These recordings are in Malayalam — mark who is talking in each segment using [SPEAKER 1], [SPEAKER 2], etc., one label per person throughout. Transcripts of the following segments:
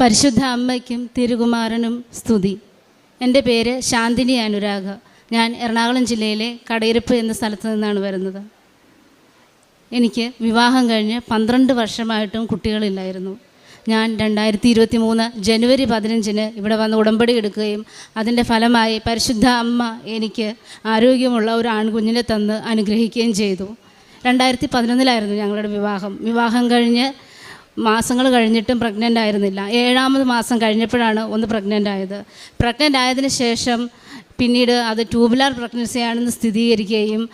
[SPEAKER 1] പരിശുദ്ധ അമ്മയ്ക്കും തിരുകുമാരനും സ്തുതി. എന്റെ പേര് ശാന്തിനി അനുരാഗ. ഞാൻ എറണാകുളം ജില്ലയിലെ കടയിരുപ്പ് എന്ന സ്ഥലത്ത് നിന്നാണ് വരുന്നത്. എനിക്ക് വിവാഹം കഴിഞ്ഞ് പന്ത്രണ്ട് വർഷമായിട്ടും കുട്ടികളില്ലായിരുന്നു. ഞാൻ രണ്ടായിരത്തി ഇരുപത്തി മൂന്ന് ജനുവരി പതിനഞ്ചിന് ഇവിടെ വന്ന് ഉടമ്പടി എടുക്കുകയും അതിന്റെ ഫലമായി പരിശുദ്ധ അമ്മ എനിക്ക് ആരോഗ്യമുള്ള ഒരു ആൺകുഞ്ഞിനെ തന്ന് അനുഗ്രഹിക്കുകയും ചെയ്തു. രണ്ടായിരത്തി പതിനൊന്നിലായിരുന്നു ഞങ്ങളുടെ വിവാഹം. വിവാഹം കഴിഞ്ഞ് മാസങ്ങൾ കഴിഞ്ഞിട്ടും പ്രഗ്നന്റ് ആയിരുന്നില്ല. ഏഴാമത് മാസം കഴിഞ്ഞപ്പോഴാണ് ഒന്ന് പ്രഗ്നന്റ് ആയത്. പ്രഗ്നന്റ് ആയതിന് ശേഷം പിന്നീട് അത് ട്യൂബുലാർ പ്രഗ്നൻസി ആണെന്ന് സ്ഥിരീകരിക്കുകയും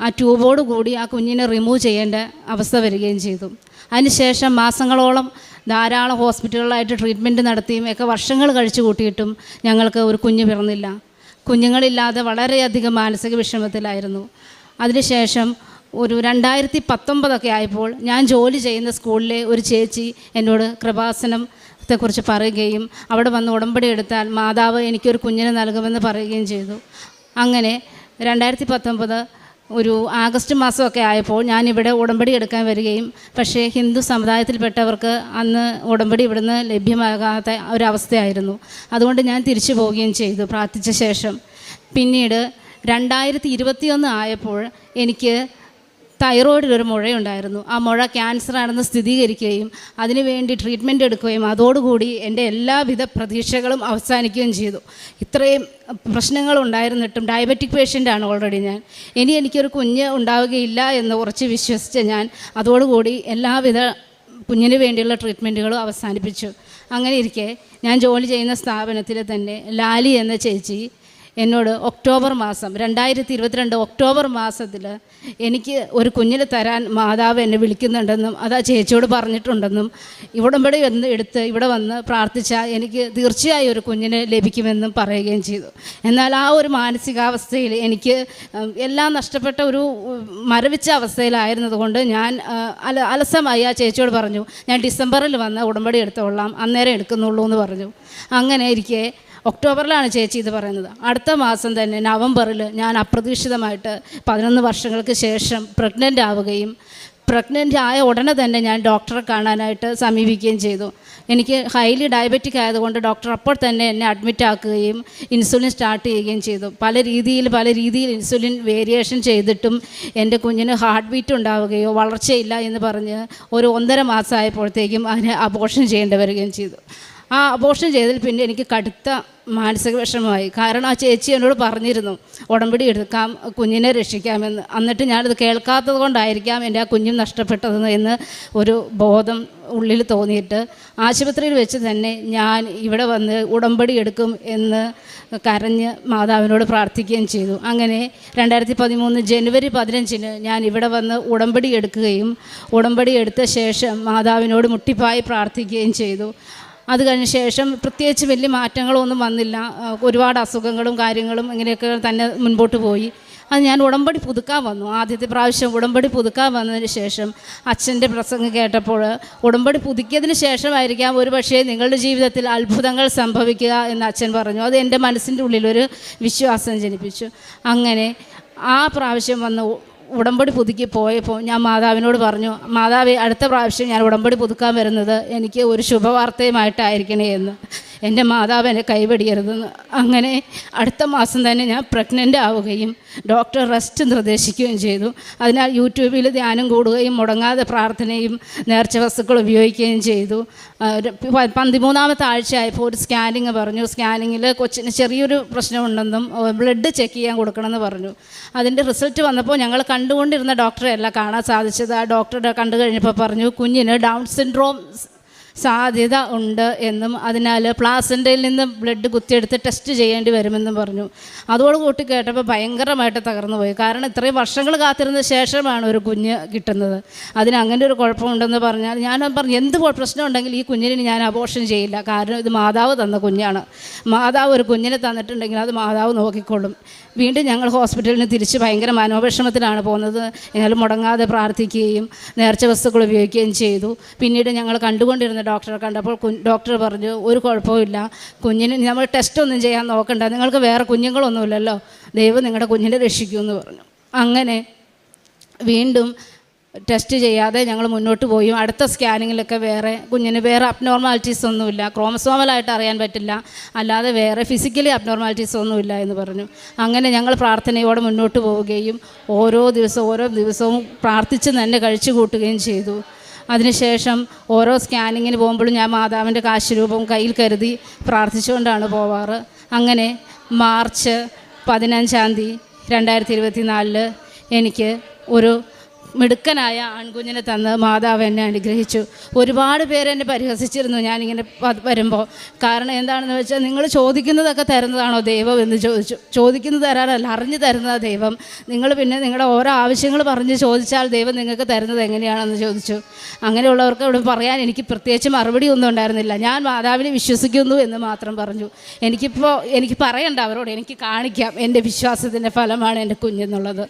[SPEAKER 1] ആ ട്യൂബോട് കൂടി ആ കുഞ്ഞിനെ റിമൂവ് ചെയ്യേണ്ട അവസ്ഥ വരികയും ചെയ്തു. അതിനുശേഷം മാസങ്ങളോളം ധാരാളം ഹോസ്പിറ്റലുകളായിട്ട് ട്രീറ്റ്മെന്റ് നടത്തിയും ഒക്കെ വർഷങ്ങൾ കഴിച്ചു കൂട്ടിയിട്ടും ഞങ്ങൾക്ക് ഒരു കുഞ്ഞ് പിറന്നില്ല. കുഞ്ഞുങ്ങളില്ലാതെ വളരെയധികം മാനസിക വിഷമത്തിലായിരുന്നു. അതിനുശേഷം ഒരു രണ്ടായിരത്തി പത്തൊമ്പതൊക്കെ ആയപ്പോൾ ഞാൻ ജോലി ചെയ്യുന്ന സ്കൂളിലെ ഒരു ചേച്ചി എന്നോട് കൃപാസനം ത്തെക്കുറിച്ച് പറയുകയും അവിടെ വന്ന് ഉടമ്പടി എടുത്താൽ മാതാവ് എനിക്കൊരു കുഞ്ഞിനെ നൽകുമെന്ന് പറയുകയും ചെയ്തു. അങ്ങനെ രണ്ടായിരത്തി പത്തൊമ്പത് ഒരു ആഗസ്റ്റ് മാസമൊക്കെ ആയപ്പോൾ ഞാനിവിടെ ഉടമ്പടി എടുക്കാൻ വരികയും പക്ഷേ ഹിന്ദു സമുദായത്തിൽപ്പെട്ടവർക്ക് അന്ന് ഉടമ്പടി ഇവിടുന്ന് ലഭ്യമാകാത്ത ഒരവസ്ഥയായിരുന്നു അതുകൊണ്ട് ഞാൻ തിരിച്ചു പോവുകയും ചെയ്തു പ്രാർത്ഥിച്ച ശേഷം. പിന്നീട് രണ്ടായിരത്തി ഇരുപത്തിയൊന്ന് ആയപ്പോൾ എനിക്ക് തൈറോയിഡിൽ ഒരു മുഴയുണ്ടായിരുന്നു. ആ മുഴ ക്യാൻസർ ആണെന്ന് സ്ഥിരീകരിക്കുകയും അതിനുവേണ്ടി ട്രീറ്റ്മെന്റ് എടുക്കുകയും അതോടുകൂടി എന്റെ എല്ലാവിധ പ്രതീക്ഷകളും അവസാനിക്കുകയും ചെയ്തു. ഇത്രയും പ്രശ്നങ്ങൾ ഉണ്ടായിരുന്നിട്ടും ഡയബറ്റിക് പേഷ്യന്റാണ് ഓൾറെഡി ഞാൻ. ഇനി എനിക്കൊരു കുഞ്ഞ് ഉണ്ടാവുകയില്ല എന്ന് ഉറച്ച് വിശ്വസിച്ച ഞാൻ അതോടുകൂടി എല്ലാവിധ കുഞ്ഞിന് വേണ്ടിയുള്ള ട്രീറ്റ്മെന്റുകളും അവസാനിപ്പിച്ചു. അങ്ങനെ ഇരിക്കെ ഞാൻ ജോലി ചെയ്യുന്ന സ്ഥാപനത്തിൽ തന്നെ ലാലി എന്ന ചേച്ചി എന്നോട് ഒക്ടോബർ മാസം രണ്ടായിരത്തി ഇരുപത്തിരണ്ട് ഒക്ടോബർ മാസത്തിൽ എനിക്ക് ഒരു കുഞ്ഞിനെ തരാൻ മാതാവ് എന്നെ വിളിക്കുന്നുണ്ടെന്നും അത് ആ ചേച്ചിയോട് പറഞ്ഞിട്ടുണ്ടെന്നും ഇവിടംപടി വന്ന് എടുത്ത് ഇവിടെ വന്ന് പ്രാർത്ഥിച്ചാൽ എനിക്ക് തീർച്ചയായും ഒരു കുഞ്ഞിനെ ലഭിക്കുമെന്നും പറയുകയും ചെയ്തു. എന്നാൽ ആ ഒരു മാനസികാവസ്ഥയിൽ എനിക്ക് എല്ലാം നഷ്ടപ്പെട്ട ഒരു മരവിച്ച അവസ്ഥയിലായിരുന്നതുകൊണ്ട് ഞാൻ അല അലസമായി ആ ചേച്ചിയോട് പറഞ്ഞു ഞാൻ ഡിസംബറിൽ വന്ന് ഉടമ്പടി എടുത്തോളാം അന്നേരം എടുക്കുന്നുള്ളൂ എന്ന് പറഞ്ഞു. അങ്ങനെ ഇരിക്കെ ഒക്ടോബറിലാണ് ചേച്ചി ഇത് പറയുന്നത്. അടുത്ത മാസം തന്നെ നവംബറിൽ ഞാൻ അപ്രതീക്ഷിതമായിട്ട് പതിനൊന്ന് വർഷങ്ങൾക്ക് ശേഷം പ്രഗ്നന്റ് ആവുകയും പ്രഗ്നന്റ് ആയ ഉടനെ തന്നെ ഞാൻ ഡോക്ടറെ കാണാനായിട്ട് സമീപിക്കുകയും ചെയ്തു. എനിക്ക് ഹൈലി ഡയബറ്റിക് ആയതുകൊണ്ട് ഡോക്ടർ അപ്പോൾ തന്നെ എന്നെ അഡ്മിറ്റ് ആക്കുകയും ഇൻസുലിൻ സ്റ്റാർട്ട് ചെയ്യുകയും ചെയ്തു. പല രീതിയിൽ പല രീതിയിൽ ഇൻസുലിൻ വേരിയേഷൻ ചെയ്തിട്ടും എന്റെ കുഞ്ഞിന് ഹാർട്ട് ബീറ്റ് ഉണ്ടാവുകയോ വളർച്ചയില്ല എന്ന് പറഞ്ഞ് ഒരു ഒന്നര മാസമായപ്പോഴത്തേക്കും അതിന് അബോഷൻ ചെയ്യേണ്ടി വരികയും ചെയ്തു. ആ അബോഷൻ ചെയ്തതിൽ പിന്നെ എനിക്ക് കടുത്ത മാനസിക വിഷമമായി. കാരണം ആ ചേച്ചി എന്നോട് പറഞ്ഞിരുന്നു ഉടമ്പടി എടുക്കാം കുഞ്ഞിനെ രക്ഷിക്കാമെന്ന്. എന്നിട്ട് ഞാനത് കേൾക്കാത്തത് കൊണ്ടായിരിക്കാം എന്റെ ആ കുഞ്ഞും നഷ്ടപ്പെട്ടതെന്ന് എന്ന് ഒരു ബോധം ഉള്ളിൽ തോന്നിയിട്ട് ആശുപത്രിയിൽ വെച്ച് തന്നെ ഞാൻ ഇവിടെ വന്ന് ഉടമ്പടി എടുക്കും എന്ന് കരഞ്ഞ് മാതാവിനോട് പ്രാർത്ഥിക്കുകയും ചെയ്തു. അങ്ങനെ രണ്ടായിരത്തി പതിമൂന്ന് ജനുവരി പതിനഞ്ചിന് ഞാൻ ഇവിടെ വന്ന് ഉടമ്പടി എടുക്കുകയും ഉടമ്പടി എടുത്ത ശേഷം മാതാവിനോട് മുട്ടിപ്പായി പ്രാർത്ഥിക്കുകയും ചെയ്തു. അത് കഴിഞ്ഞ ശേഷം പ്രത്യേകിച്ച് വലിയ മാറ്റങ്ങളൊന്നും വന്നില്ല. ഒരുപാട് അസുഖങ്ങളും കാര്യങ്ങളും ഇങ്ങനെയൊക്കെ തന്നെ മുൻപോട്ട് പോയി. അത് ഞാൻ ഉടമ്പടി പുതുക്കാൻ വന്നു. ആദ്യത്തെ പ്രാവശ്യം ഉടമ്പടി പുതുക്കാൻ വന്നതിന് ശേഷം അച്ഛന്റെ പ്രസംഗം കേട്ടപ്പോൾ ഉടമ്പടി പുതുക്കിയതിന് ശേഷമായിരിക്കാം ഒരു പക്ഷേ നിങ്ങളുടെ ജീവിതത്തിൽ അത്ഭുതങ്ങൾ സംഭവിക്കുക എന്ന് അച്ഛൻ പറഞ്ഞു. അത് എന്റെ മനസ്സിന്റെ ഉള്ളിലൊരു വിശ്വാസം ജനിപ്പിച്ചു. അങ്ങനെ ആ പ്രാവശ്യം വന്ന് ഉടമ്പടി പുതുക്കി പോയപ്പോൾ ഞാൻ മാതാവിനോട് പറഞ്ഞു മാതാവ് അടുത്ത പ്രാവശ്യം ഞാൻ ഉടമ്പടി പുതുക്കാൻ വരുന്നത് എനിക്ക് ഒരു ശുഭവാർത്തയുമായിട്ടായിരിക്കണേ എന്ന് എന്റെ മാതാവ് എന്നെ അങ്ങനെ അടുത്ത മാസം തന്നെ ഞാൻ പ്രഗ്നന്റ് ആവുകയും ഡോക്ടർ റെസ്റ്റ് നിർദ്ദേശിക്കുകയും ചെയ്തു. അതിനാൽ യൂട്യൂബിൽ ധ്യാനം കൂടുകയും മുടങ്ങാതെ പ്രാർത്ഥനയും നേർച്ച വസ്തുക്കൾ ഉപയോഗിക്കുകയും ചെയ്തു. പതിമൂന്നാമത്തെ ആഴ്ചയായപ്പോൾ ഒരു സ്കാനിങ് പറഞ്ഞു. സ്കാനിങ്ങിൽ കൊച്ചിന് ചെറിയൊരു പ്രശ്നമുണ്ടെന്നും ബ്ലഡ് ചെക്ക് ചെയ്യാൻ കൊടുക്കണമെന്ന് പറഞ്ഞു. അതിന്റെ റിസൾട്ട് വന്നപ്പോൾ ഞങ്ങൾ കണ്ടുകൊണ്ടിരുന്ന ഡോക്ടറെ അല്ല കാണാൻ സാധിച്ചത്. ആ ഡോക്ടറുടെ കണ്ടു കഴിഞ്ഞപ്പോൾ പറഞ്ഞു കുഞ്ഞിന് ഡൗൺ സിൻഡ്രോം സാധ്യത ഉണ്ട് എന്നും അതിനാൽ പ്ലാസന്റയിൽ നിന്ന് ബ്ലഡ് കുത്തിയെടുത്ത് ടെസ്റ്റ് ചെയ്യേണ്ടി വരുമെന്നും പറഞ്ഞു. അതോട് കൂട്ടി കേട്ടപ്പോൾ ഭയങ്കരമായിട്ട് തകർന്നു പോയി. കാരണം ഇത്രയും വർഷങ്ങൾ കാത്തിരുന്ന ശേഷമാണ് ഒരു കുഞ്ഞ് കിട്ടുന്നത്. അതിന് അങ്ങനെ ഒരു കുഴപ്പമുണ്ടെന്ന് പറഞ്ഞാൽ ഞാൻ പറഞ്ഞു എന്ത് പ്രശ്നം ഉണ്ടെങ്കിൽ ഈ കുഞ്ഞിന് ഞാൻ അപോഷൻ ചെയ്യില്ല. കാരണം ഇത് മാതാവ് തന്ന കുഞ്ഞാണ്. മാതാവ് ഒരു കുഞ്ഞിനെ തന്നിട്ടുണ്ടെങ്കിൽ അത് മാതാവ് നോക്കിക്കൊള്ളും. വീണ്ടും ഞങ്ങൾ ഹോസ്പിറ്റലിന് തിരിച്ച് ഭയങ്കര മനോവിഷമത്തിലാണ് പോകുന്നത്. എന്നാലും മുടങ്ങാതെ പ്രാർത്ഥിക്കുകയും നേർച്ച വസ്തുക്കൾ ഉപയോഗിക്കുകയും ചെയ്തു. പിന്നീട് ഞങ്ങൾ കണ്ടുകൊണ്ടിരുന്ന ഡോക്ടറെ കണ്ടപ്പോൾ ഡോക്ടർ പറഞ്ഞു ഒരു കുഴപ്പമില്ല കുഞ്ഞിന് നമ്മൾ ടെസ്റ്റ് ഒന്നും ചെയ്യാൻ നോക്കണ്ട. നിങ്ങൾക്ക് വേറെ കുഞ്ഞുങ്ങളൊന്നുമില്ലല്ലോ. ദൈവം നിങ്ങളുടെ കുഞ്ഞിനെ രക്ഷിക്കുമെന്ന് പറഞ്ഞു. അങ്ങനെ വീണ്ടും ടെസ്റ്റ് ചെയ്യാതെ ഞങ്ങൾ മുന്നോട്ട് പോയി. അടുത്ത സ്കാനിങ്ങിലൊക്കെ വേറെ കുഞ്ഞിന് വേറെ അബ്നോർമാലിറ്റീസ് ഒന്നുമില്ല. ക്രോമസോമലായിട്ട് അറിയാൻ പറ്റില്ല. അല്ലാതെ വേറെ ഫിസിക്കലി അബ്നോർമാലിറ്റീസ് ഒന്നുമില്ല എന്ന് പറഞ്ഞു. അങ്ങനെ ഞങ്ങൾ പ്രാർത്ഥനയോടെ മുന്നോട്ട് പോവുകയും ഓരോ ദിവസവും ഓരോ ദിവസവും പ്രാർത്ഥിച്ച് തന്നെ കഴിച്ചു കൂട്ടുകയും ചെയ്തു. അതിനുശേഷം ഓരോ സ്കാനിങ്ങിന് പോകുമ്പോഴും ഞാൻ മാതാവിന്റെ കാശുരൂപം കയ്യിൽ കരുതി പ്രാർത്ഥിച്ചുകൊണ്ടാണ് പോവാറ്. അങ്ങനെ മാർച്ച് പതിനഞ്ചാം തീയതി രണ്ടായിരത്തി ഇരുപത്തി നാലിൽ എനിക്ക് ഒരു മിടുക്കനായ ആൺകുഞ്ഞിനെ തന്ന് മാതാവ് എന്നെ അനുഗ്രഹിച്ചു. ഒരുപാട് പേരെന്നെ പരിഹസിച്ചിരുന്നു ഞാനിങ്ങനെ വരുമ്പോൾ കാരണം എന്താണെന്ന് വെച്ചാൽ നിങ്ങൾ ചോദിക്കുന്നതൊക്കെ തരുന്നതാണോ ദൈവം എന്ന് ചോദിച്ചു. ചോദിക്കുന്നത് തരാനല്ല അറിഞ്ഞു തരുന്നതാ ദൈവം. നിങ്ങൾ പിന്നെ നിങ്ങളുടെ ഓരോ ആവശ്യങ്ങൾ പറഞ്ഞ് ചോദിച്ചാൽ ദൈവം നിങ്ങൾക്ക് തരുന്നത് എങ്ങനെയാണെന്ന് ചോദിച്ചു. അങ്ങനെയുള്ളവർക്ക് ഇവിടെ പറയാൻ എനിക്ക് പ്രത്യേകിച്ച് മറുപടി ഒന്നും ഉണ്ടായിരുന്നില്ല. ഞാൻ മാതാവിനെ വിശ്വസിക്കുന്നു എന്ന് മാത്രം പറഞ്ഞു. എനിക്കിപ്പോൾ എനിക്ക് പറയണ്ട അവരോട് എനിക്ക് കാണിക്കാം. എന്റെ വിശ്വാസത്തിന്റെ ഫലമാണ് എന്റെ കുഞ്ഞെന്നുള്ളത്.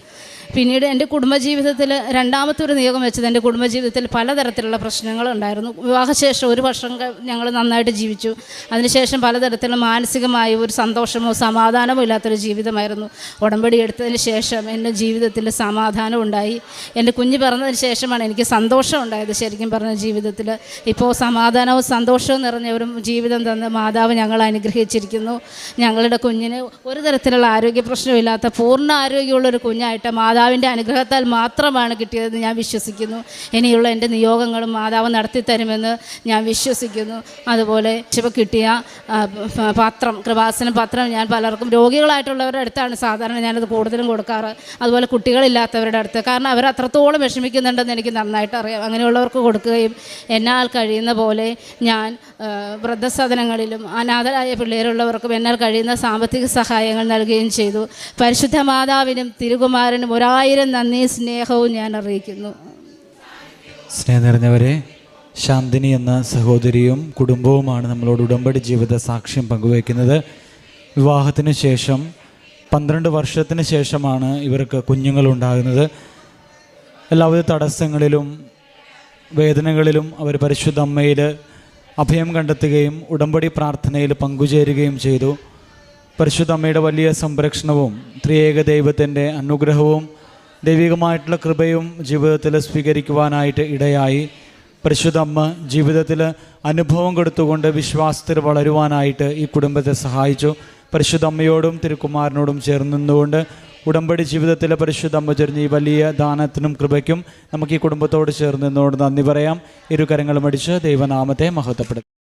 [SPEAKER 1] പിന്നീട് എന്റെ കുടുംബജീവിതത്തിൽ രണ്ടാമത്തെ ഒരു നിയോഗം വെച്ചത് എന്റെ കുടുംബജീവിതത്തിൽ പലതരത്തിലുള്ള പ്രശ്നങ്ങൾ ഉണ്ടായിരുന്നു. വിവാഹശേഷം ഒരു വർഷം ഞങ്ങൾ നന്നായിട്ട് ജീവിച്ചു. അതിനുശേഷം പലതരത്തിലുള്ള മാനസികമായ ഒരു സന്തോഷമോ സമാധാനമോ ഇല്ലാത്തൊരു ജീവിതമായിരുന്നു. ഉടമ്പടി എടുത്തതിന് ശേഷം എന്റെ ജീവിതത്തിൽ സമാധാനം ഉണ്ടായി. എന്റെ കുഞ്ഞ് പിറന്നതിന് ശേഷമാണ് എനിക്ക് സന്തോഷം ഉണ്ടായത് ശരിക്കും പറഞ്ഞ ജീവിതത്തിൽ. ഇപ്പോൾ സമാധാനവും സന്തോഷവും നിറഞ്ഞ ഒരു ജീവിതം തന്ന മാതാവ് ഞങ്ങൾ അനുഗ്രഹിച്ചിരിക്കുന്നു. ഞങ്ങളുടെ കുഞ്ഞിന് ഒരു തരത്തിലുള്ള ആരോഗ്യ പ്രശ്നമില്ലാത്ത പൂർണ ആരോഗ്യമുള്ളൊരു കുഞ്ഞായിട്ട് മാതാവിന്റെ അനുഗ്രഹത്താൽ മാത്രമാണ് കിട്ടിയതെന്ന് ഞാൻ വിശ്വസിക്കുന്നു. ഇനിയുള്ള എന്റെ നിയോഗങ്ങളും മാതാവ് നടത്തിത്തരുമെന്ന് ഞാൻ വിശ്വസിക്കുന്നു. അതുപോലെ ശിവ കിട്ടിയ പാത്രം കൃപാസന പത്രം ഞാൻ പലർക്കും രോഗികളായിട്ടുള്ളവരുടെ അടുത്താണ് സാധാരണ ഞാനത് കൂടുതലും കൊടുക്കാറ്. അതുപോലെ കുട്ടികളില്ലാത്തവരുടെ അടുത്ത്. കാരണം അവർ അത്രത്തോളം വിഷമിക്കുന്നുണ്ടെന്ന് എനിക്ക് നന്നായിട്ട് അറിയാം. അങ്ങനെയുള്ളവർക്ക് കൊടുക്കുകയും എന്നാൽ കഴിയുന്ന പോലെ ഞാൻ വൃദ്ധസദനങ്ങളിലും അനാഥരായ പിള്ളേരുള്ളവർക്കും എന്നാൽ കഴിയുന്ന സാമ്പത്തിക സഹായങ്ങൾ നൽകുകയും ചെയ്തു. പരിശുദ്ധ മാതാവിനും തിരുകുമാരനും ഒരായിരം നന്ദി സ്നേഹവും ഞാൻ അറിയിക്കുന്നു.
[SPEAKER 2] സ്നേഹം നിറഞ്ഞവരെ ശാന്തിനി എന്ന സഹോദരിയും കുടുംബവുമാണ് നമ്മളോട് ഉടമ്പടി ജീവിത സാക്ഷ്യം പങ്കുവയ്ക്കുന്നത്. വിവാഹത്തിന് ശേഷം പന്ത്രണ്ട് വർഷത്തിന് ശേഷമാണ് ഇവർക്ക് കുഞ്ഞുങ്ങളുണ്ടാകുന്നത്. എല്ലാവിധ തടസ്സങ്ങളിലും വേദനകളിലും അവർ പരിശുദ്ധ അമ്മയിൽ അഭയം കണ്ടെത്തുകയും ഉടമ്പടി പ്രാർത്ഥനയിൽ പങ്കുചേരുകയും ചെയ്തു. പരിശുദ്ധ അമ്മയുടെ വലിയ സംരക്ഷണവും ത്രിയേക ദൈവത്തിന്റെ അനുഗ്രഹവും ദൈവികമായിട്ടുള്ള കൃപയും ജീവിതത്തിൽ സ്വീകരിക്കുവാനായിട്ട് ഇടയായി. പരിശുദ്ധ അമ്മ ജീവിതത്തിൽ അനുഭവം കൊടുത്തുകൊണ്ട് വിശ്വാസത്തിൽ വളരുവാനായിട്ട് ഈ കുടുംബത്തെ സഹായിച്ചു. പരിശുദ്ധ അമ്മയോടും തിരുക്കുമാരനോടും ചേർന്ന് നിന്നുകൊണ്ട് ഉടമ്പടി ജീവിതത്തിലെ പരിശുദ്ധ അമ്മ ചൊരിഞ്ഞ ഈ വലിയ ദാനത്തിനും കൃപയ്ക്കും നമുക്ക് ഈ കുടുംബത്തോട് ചേർന്ന് നിന്നുകൊണ്ട് നന്ദി പറയാം. ഇരു കരങ്ങളും അടിച്ച് ദൈവനാമത്തെ മഹത്വപ്പെടുത്താം.